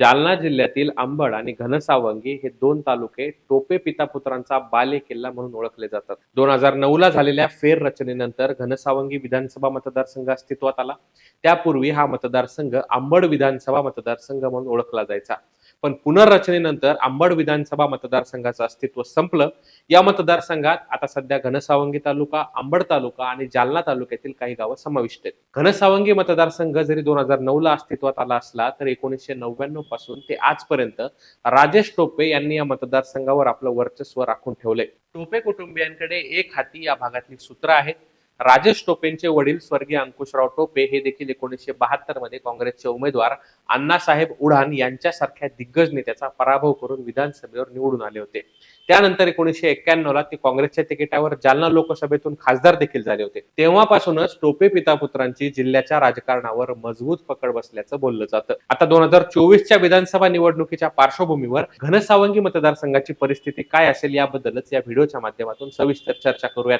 जालना जिल्ह्यातील अंबड आणि घनसावंगी हे दोन तालुके टोपे पितापुत्रांचा बाले किल्ला म्हणून ओळखले जातात. दोन हजार नऊ ला झालेल्या फेर रचनेनंतर घनसावंगी विधानसभा मतदारसंघ अस्तित्वात आला. त्यापूर्वी हा मतदारसंघ अंबड विधानसभा मतदारसंघ म्हणून ओळखला जायचा. पण पुनर्रचनेनंतर अंबड विधानसभा मतदारसंघाचं अस्तित्व संपलं. या मतदारसंघात आता सध्या घनसावंगी तालुका अंबड तालुका आणि जालना तालुक्यातील काही गावं समाविष्ट आहेत. घनसावंगी मतदारसंघ जरी दोन हजार नऊ ला अस्तित्वात आला असला तर एकोणीसशे नव्याण्णवपासून ते आजपर्यंत राजेश टोपे यांनी या मतदारसंघावर आपलं वर्चस्व राखून ठेवलंय. टोपे कुटुंबियांकडे एक हाती या भागातली सूत्र आहेत राजेश टोपेंचे वडील स्वर्गीय अंकुशराव टोपे हे देखील एकोणीसशे बहात्तरमध्ये काँग्रेसचे उमेदवार अण्णासाहेब उढाण यांच्यासारख्या दिग्गज नेत्याचा पराभव करून विधानसभेवर निवडून आले होते. त्यानंतर एकोणीसशे एक्क्याण्णव ला ते काँग्रेसच्या तिकिटावर जालना लोकसभेतून खासदार देखील झाले होते. तेव्हापासूनच टोपे पितापुत्रांची जिल्ह्याच्या राजकारणावर मजबूत पकड बसल्याचं बोललं जातं. आता दोन हजार चोवीसच्या विधानसभा निवडणुकीच्या पार्श्वभूमीवर घनसावंगी मतदारसंघाची परिस्थिती काय असेल याबद्दलच या व्हिडिओच्या माध्यमातून सविस्तर चर्चा करूयात.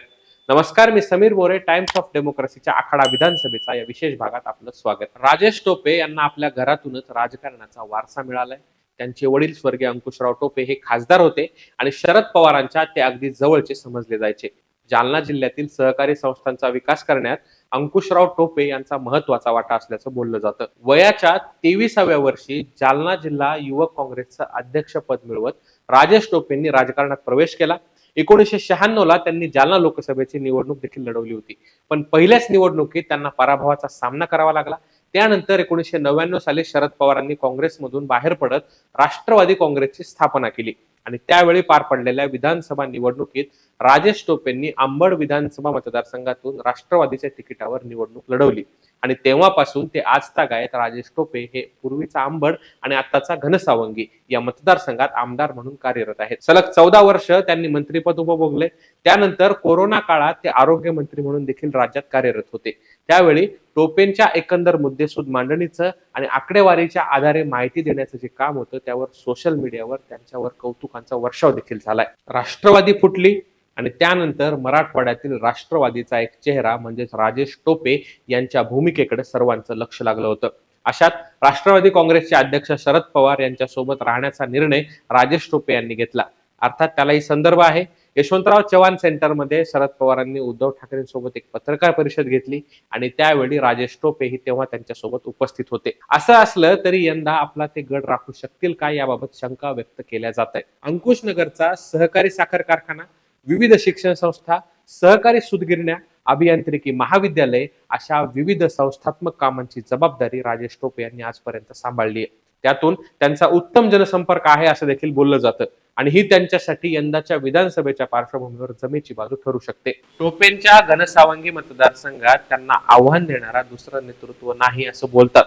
नमस्कार मी समीर मोरे टाइम्स ऑफ डेमोक्रेसीच्या आखाडा विधानसभेचा या विशेष भागात आपलं स्वागत. राजेश टोपे यांना आपल्या घरातूनच राजकारणाचा वारसा मिळालाय. त्यांचे वडील स्वर्गीय अंकुशराव टोपे हे खासदार होते आणि शरद पवारांच्या ते अगदी जवळचे समजले जायचे. जालना जिल्ह्यातील सहकारी संस्थांचा विकास करण्यात अंकुशराव टोपे यांचा महत्त्वाचा वाटा असल्याचं बोललं जातं. वयाच्या तेविसाव्या वर्षी जालना जिल्हा युवक काँग्रेसचं अध्यक्षपद मिळवत राजेश टोपेंनी राजकारणात प्रवेश केला. एकोणीसशे शहाण्णवला त्यांनी जालना लोकसभेची निवडणूक देखील लढवली होती. पण पहिल्याच निवडणुकीत त्यांना पराभवाचा सामना करावा लागला. त्यानंतर एकोणीसशे नव्याण्णव साली शरद पवारांनी काँग्रेसमधून बाहेर पडत राष्ट्रवादी काँग्रेसची स्थापना केली. आणि त्यावेळी पार पडलेल्या विधानसभा निवडणुकीत राजेश टोपेंनी आंबड विधानसभा मतदारसंघातून राष्ट्रवादीच्या तिकिटावर निवडणूक लढवली. आणि तेव्हापासून ते आज तक आहेत. राजेश टोपे हे पूर्वीचा आंबड आणि आताचा घनसावंगी या मतदारसंघात आमदार म्हणून कार्यरत आहेत. सलग चौदा वर्ष त्यांनी मंत्रीपद उपभोगले. त्यानंतर कोरोना काळात ते आरोग्य मंत्री म्हणून देखील राज्यात कार्यरत होते. त्यावेळी टोपेंच्या एकंदर मुद्देसूद मांडणीचं आणि आकडेवारीच्या आधारे माहिती देण्याचं जे काम होतं त्यावर सोशल मीडियावर त्यांच्यावर कौतुकांचा वर्षाव देखील झालाय. राष्ट्रवादी फुटली आणि त्यानंतर मराठवाड्यातील राष्ट्रवादीचा एक चेहरा म्हणजेच राजेश टोपे यांच्या भूमिकेकडे सर्वांचं लक्ष लागलं होतं. अशात राष्ट्रवादी काँग्रेसचे अध्यक्ष शरद पवार यांच्या सोबत राहण्याचा निर्णय राजेश टोपे यांनी घेतला. अर्थात त्यालाही संदर्भ आहे. यशवंतराव चव्हाण सेंटरमध्ये शरद पवारांनी उद्धव ठाकरेंसोबत एक पत्रकार परिषद घेतली आणि त्यावेळी राजेश टोपे ही तेव्हा त्यांच्यासोबत उपस्थित होते. असं असलं तरी यंदा आपला ते गड राखू शकतील का याबाबत शंका व्यक्त केल्या जात आहे अंकुश नगरचा सहकारी साखर कारखाना विविध शिक्षण संस्था सहकारी सुदगिरण्या अभियांत्रिकी महाविद्यालय अशा विविध संस्थात्मक कामांची जबाबदारी राजेश टोपे यांनी आजपर्यंत सांभाळली आहे. त्यातून त्यांचा उत्तम जनसंपर्क आहे असं देखील बोललं जातं आणि ही त्यांच्यासाठी यंदाच्या विधानसभेच्या पार्श्वभूमीवर जमेची बाजू ठरू शकते. टोपेंच्या घनसावंगी मतदारसंघात त्यांना आव्हान देणारा दुसरं नेतृत्व नाही असं बोलतात.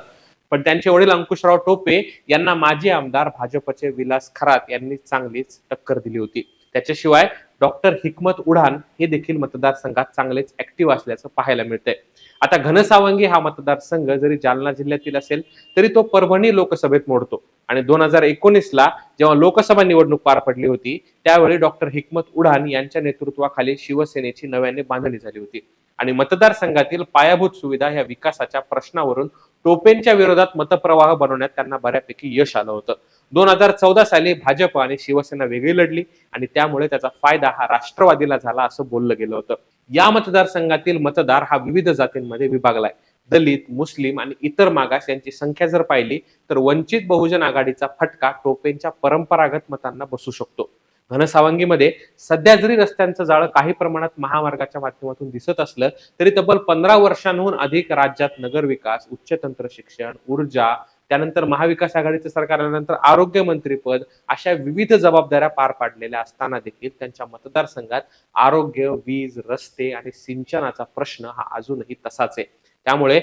पण त्यांचे वडील अंकुशराव टोपे यांना माजी आमदार भाजपचे विलास खरात यांनी चांगलीच टक्कर दिली होती. त्याच्याशिवाय डॉक्टर हिकमत उडान हे देखील मतदारसंघात चांगलेच ऍक्टिव्ह असल्याचं पाहायला मिळतंय. आता घनसावंगी हा मतदारसंघ जरी जालना जिल्ह्यातील असेल तरी तो परभणी लोकसभेत मोडतो. आणि दोन हजार एकोणीस ला जेव्हा लोकसभा निवडणूक पार पडली होती त्यावेळी डॉक्टर हिकमत उडान यांच्या नेतृत्वाखाली शिवसेनेची नव्याने बांधणी झाली होती. आणि मतदारसंघातील पायाभूत सुविधा या विकासाच्या प्रश्नावरून टोपेंच्या विरोधात मतप्रवाह बनवण्यात त्यांना बऱ्यापैकी यश आलं होतं. दोन हजार चौदा साली भाजप आणि शिवसेना वेगळी लढली आणि त्यामुळे त्याचा फायदा हा राष्ट्रवादीला झाला असं बोललं गेलं होतं. या मतदारसंघातील मतदार हा विविध जातींमध्ये विभागलाय. दलित मुस्लिम आणि इतर मागास यांची संख्या जर पाहिली तर वंचित बहुजन आघाडीचा फटका टोपेंच्या परंपरागत मतांना बसू शकतो. घनसावंगीमध्ये सध्या जरी रस्त्यांचं जाळं काही प्रमाणात महामार्गाच्या माध्यमातून दिसत असलं तरी तब्बल पंधरा वर्षांहून अधिक राज्यात नगरविकास उच्च तंत्र शिक्षण ऊर्जा त्यानंतर महाविकास आघाडीचं सरकार आल्यानंतर आरोग्य मंत्रीपद अशा विविध जबाबदाऱ्या पार पाडलेल्या असताना देखील त्यांच्या मतदारसंघात आरोग्य वीज रस्ते आणि सिंचनाचा प्रश्न हा अजूनही तसाच आहे. त्यामुळे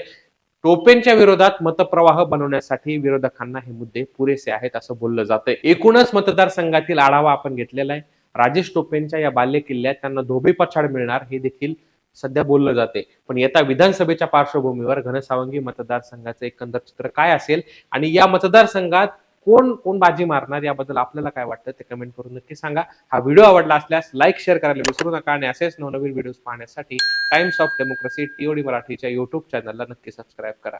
टोपेंच्या विरोधात मतप्रवाह बनवण्यासाठी विरोधकांना हे मुद्दे पुरेसे आहेत असं बोललं जातंय. एकूणच मतदारसंघातील आढावा आपण घेतलेला आहे. राजेश टोपेंच्या या बाल्य किल्ल्यात त्यांना धोबी पछाड मिळणार हे देखील सध्या बोललं जाते पण येत्या विधानसभेच्या पार्श्वभूमीवर घनसावंगी मतदारसंघाचं एकंदर चित्र काय असेल? आणि या मतदारसंघात कोण कोण बाजी मारणार याबद्दल आपल्याला काय वाटतं ते कमेंट करून नक्की सांगा. हा व्हिडिओ आवडला असल्यास लाईक शेअर करायला विसरू नका आणि असेच नवनवीन व्हिडिओज पाहण्यासाठी टाइम्स ऑफ डेमोक्रेसी टीओडी मराठीच्या युट्यूब चॅनलला नक्की सबस्क्राईब करा.